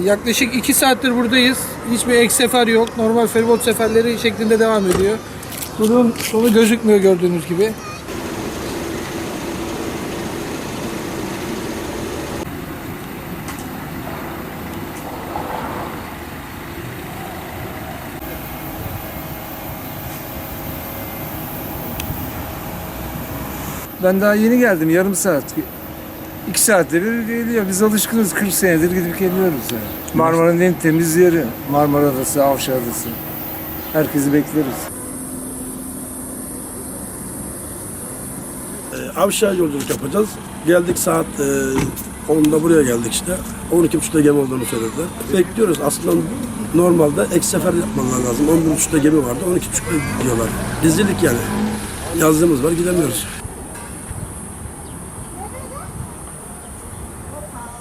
yaklaşık 2 saattir buradayız. Hiçbir ek sefer yok. Normal feribot seferleri şeklinde devam ediyor. Bunun sonu gözükmüyor gördüğünüz gibi. Ben daha yeni geldim yarım saat. İki saatte bir geliyor. Biz alışkınız 40 senedir gidip geliyoruz yani. Marmara'nın en temiz yeri. Marmara Adası, Avşa Adası. Herkesi bekleriz. Ee, Avşa yolculuk yapacağız. Geldik saat e, 10'da buraya geldik işte. 12.30'da gemi olduğunu söylediler. Bekliyoruz. Aslında normalde ek sefer yapmalar lazım. 11.30'da gemi vardı. 12.30'da diyorlar. Gizlilik yani. Yazdığımız var gidemiyoruz.